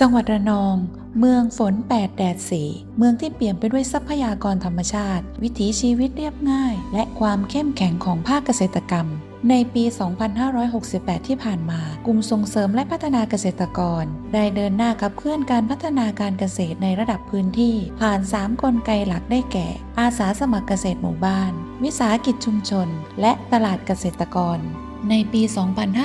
จังหวัดระนอง เมืองฝน 8 แดด4เมืองที่เปลี่ยมไปด้วยทรัพยากรธรรมชาติ วิถีชีวิตเรียบง่าย และความเข้มแข็งของภาคเกษตรกรรม ในปี 2568 ที่ผ่านมา กลุ่มส่งเสริมและพัฒนาเกษตรกร ได้เดินหน้าขับเคลื่อนการพัฒนาการเกษตรในระดับพื้นที่ ผ่าน 3 กลไกหลักได้แก่ อาสาสมัครเกษตรหมู่บ้าน วิสาหกิจชุมชน และตลาดเกษตรกร ในปี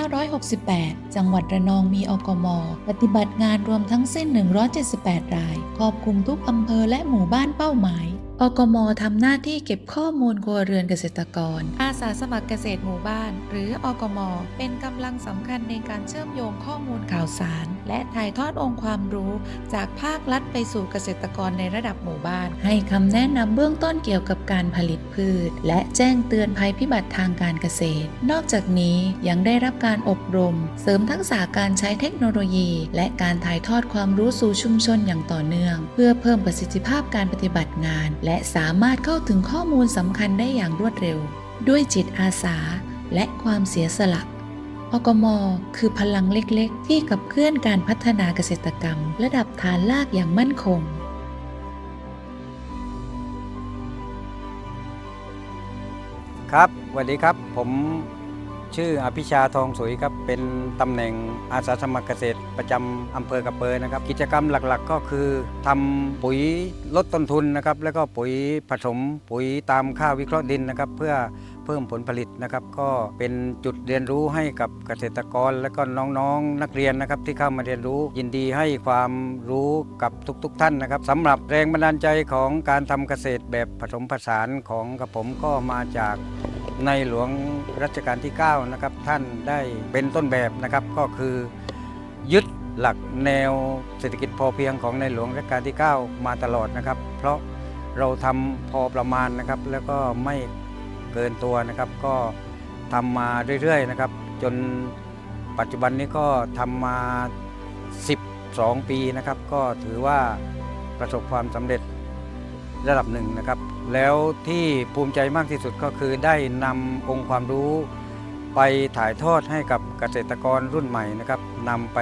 2568 จังหวัดระนองมีอกม ปฏิบัติงานรวมทั้งสิ้น 178 ราย ครอบคลุมทุกอำเภอและหมู่บ้านเป้าหมาย อกมทำหน้าที่เก็บข้อมูลครัวเรือนเกษตรกร อาสาสมัครเกษตรหมู่บ้าน หรืออกม เป็นกำลังสำคัญในการเชื่อมโยงข้อมูลข่าวสาร และถ่ายทอดองค์ความรู้ จากภาครัฐไปสู่เกษตรกรในระดับหมู่บ้าน ให้คำแนะนำเบื้องต้นเกี่ยวกับการผลิตพืช และแจ้งเตือนภัยพิบัติทางการเกษตร นอกจากนี้ยังได้รับการอบรม เสริมทักษะการใช้เทคโนโลยี และการถ่ายทอดความรู้สู่ชุมชนอย่างต่อเนื่อง เพื่อเพิ่มประสิทธิภาพการปฏิบัติงานและสามารถเข้าถึงข้อมูลสำคัญได้อย่างรวดเร็ว ด้วยจิตอาสาและความเสียสละอกมคือพลังเล็กๆ ที่ขับเคลื่อนการพัฒนาเกษตรกรรม ระดับฐานลากอย่างมั่นคง ครับสวัสดีครับผม ชื่ออภิชาทองสวยครับเป็นตำแหน่งอาสาสมัครเกษตรประจำอำเภอกระเปอนะครับ กิจกรรมหลักๆ ก็คือทำปุ๋ยลดต้นทุนนะครับ แล้วก็ปุ๋ยผสมปุ๋ยตามค่าวิเคราะห์ดินนะครับ เพื่อเพิ่มผลผลิตนะครับ ก็เป็นจุดเรียนรู้ให้กับเกษตรกร และก็น้องๆ นักเรียนนะครับ ที่เข้ามาเรียนรู้ ยินดีให้ความรู้กับทุก ๆ ท่านนะครับสำหรับแรงบันดาลใจของการทำเกษตรแบบผสมผสานของกับผมก็มาจาก ในหลวงรัชกาลที่ 9 นะครับ ท่านได้เป็นต้นแบบนะครับ ก็คือยึดหลักแนวเศรษฐกิจพอเพียงของในหลวงรัชกาลที่ 9 มาตลอดนะครับ เพราะเราทำพอประมาณนะครับ แล้วก็ไม่เกินตัวนะครับ ก็ทำมาเรื่อยๆนะครับ จนปัจจุบันนี้ก็ทำมา 12 ปีนะครับ ก็ถือว่าประสบความสำเร็จระดับหนึ่งนะครับ แล้วที่ภูมิใจมากที่สุดก็คือได้นำองค์ความรู้ไปถ่ายทอดให้กับเกษตรกรรุ่นใหม่นะครับนำไป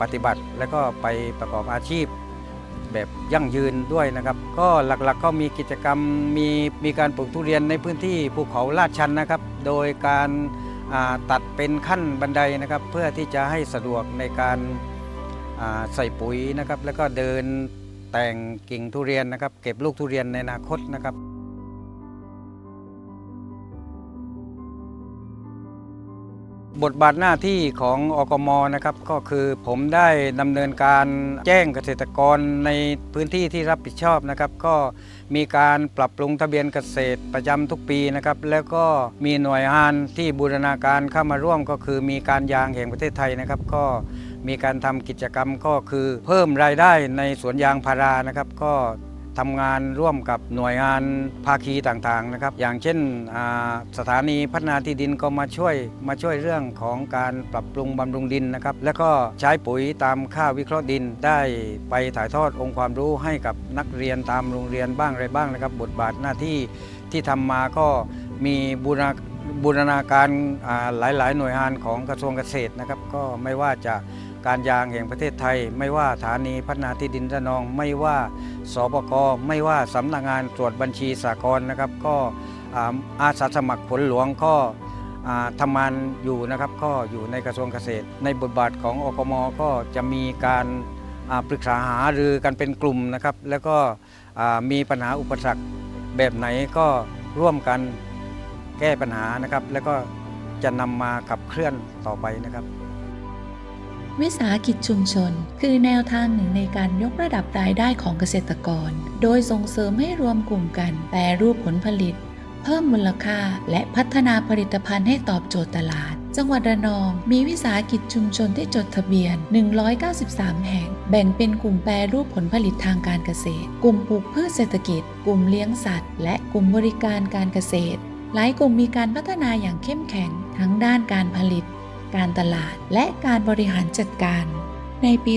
ปฏิบัติและก็ไปประกอบอาชีพ แบบยั่งยืนด้วยนะครับ ก็หลักๆก็มีกิจกรรมมีมีการปลูกทุเรียนในพื้นที่ภูเขาลาดชันนะครับ โดยการตัดเป็นขั้นบันไดนะครับ เพื่อที่จะให้สะดวกในการใส่ปุ๋ยนะครับ แล้วก็เดิน แต่งกิ่งทุเรียนนะครับ เก็บลูกทุเรียนในอนาคตนะครับบทบาทหน้าที่ของอกมนะครับก็คือผมได้ดำเนินการแจ้งเกษตรกรในพื้นที่ที่รับผิดชอบนะครับ ก็มีการปรับปรุงทะเบียนเกษตรประจำทุกปีนะครับ แล้วก็มีหน่วยงานที่บูรณาการเข้ามาร่วมก็คือมีการยางแห่งประเทศไทยนะครับ ก็ มีการทำกิจกรรมก็คือเพิ่มรายได้ในสวนยางพารานะครับ ก็ทำงานร่วมกับหน่วยงานภาคีต่างๆนะครับ อย่างเช่นสถานีพัฒนาที่ดินก็มาช่วยมาช่วยเรื่องของการปรับปรุงบำรุงดินนะครับ แล้วก็ใช้ปุ๋ยตามค่าวิเคราะห์ดิน ได้ไปถ่ายทอดองค์ความรู้ให้กับนักเรียนตามโรงเรียนบ้างอะไรบ้างนะครับ บทบาทหน้าที่ที่ทำมาก็มีบูรณาบูรณาการหลายๆ หน่วยงานของกระทรวงเกษตรนะครับ ก็ไม่ว่าจะ การยางแห่งประเทศไทย ไม่ว่าฐานีพัฒนาที่ดินระนอง ไม่ว่าสปกไม่ว่าสำนักงานตรวจบัญชีสากลนะครับ ก็อาสาสมัครผลหลวงก็ทำงานอยู่นะครับก็อยู่ในกระทรวงเกษตร ในบทบาทของอกมก็จะมีการปรึกษาหารือกันเป็นกลุ่มนะครับ แล้วก็มีปัญหาอุปสรรคแบบไหนก็ร่วมกันแก้ปัญหานะครับ แล้วก็จะนำมาขับเคลื่อนต่อไปนะครับ วิสาหกิจชุมชน คือแนวทางหนึ่งในการยกระดับรายได้ของเกษตรกร โดยส่งเสริมให้รวมกลุ่มกันแปรรูปผลผลิต เพิ่มมูลค่า และพัฒนาผลิตภัณฑ์ให้ตอบโจทย์ตลาด จังหวัดระนอง มีวิสาหกิจชุมชนที่จดทะเบียน 193 แห่ง แบ่งเป็นกลุ่มแปรรูปผลผลิตทางการเกษตร กลุ่มปลูกพืชเศรษฐกิจ กลุ่มเลี้ยงสัตว์ และกลุ่มบริการการเกษตร หลายกลุ่มมีการพัฒนาอย่างเข้มแข็งทั้งด้านการผลิต การตลาดและการบริหารจัดการ ในปี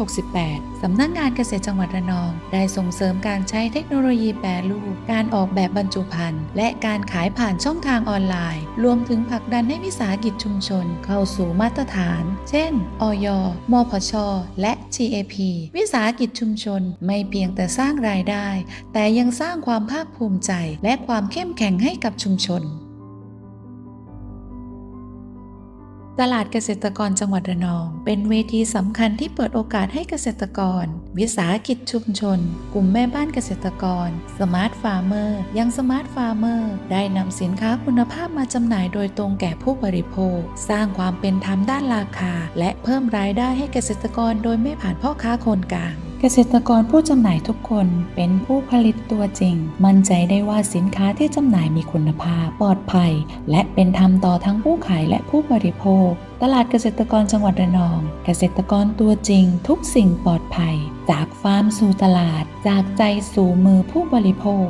2568 สำนักงานเกษตรจังหวัดระนอง ได้ส่งเสริมการใช้เทคโนโลยีแปรรูป การออกแบบบรรจุภัณฑ์ และการขายผ่านช่องทางออนไลน์ รวมถึงผลักดันให้วิสาหกิจชุมชน เข้าสู่มาตรฐาน เช่น อยมพช และ GAP วิสาหกิจชุมชนไม่เพียงแต่สร้างรายได้ แต่ยังสร้างความภาคภูมิใจ และความเข้มแข็งให้กับชุมชน ตลาดเกษตรกรจังหวัดระนอง เป็นเวทีสำคัญที่เปิดโอกาสให้เกษตรกร วิสาหกิจชุมชน กลุ่มแม่บ้านเกษตรกร สมาร์ทฟาร์มเมอร์ ยังสมาร์ทฟาร์มเมอร์ ได้นำสินค้าคุณภาพมาจำหน่ายโดยตรงแก่ผู้บริโภค สร้างความเป็นธรรมด้านราคา และเพิ่มรายได้ให้เกษตรกรโดยไม่ผ่านพ่อค้าคนกลาง เกษตรกรผู้จำหน่ายทุกคนเป็นผู้ผลิตตัวจริง มั่นใจได้ว่าสินค้าที่จำหน่ายมีคุณภาพ ปลอดภัย และเป็นธรรมต่อทั้งผู้ขายและผู้บริโภค ตลาดเกษตรกรจังหวัดระนอง เกษตรกรตัวจริง ทุกสิ่งปลอดภัย จากฟาร์มสู่ตลาด จากใจสู่มือผู้บริโภค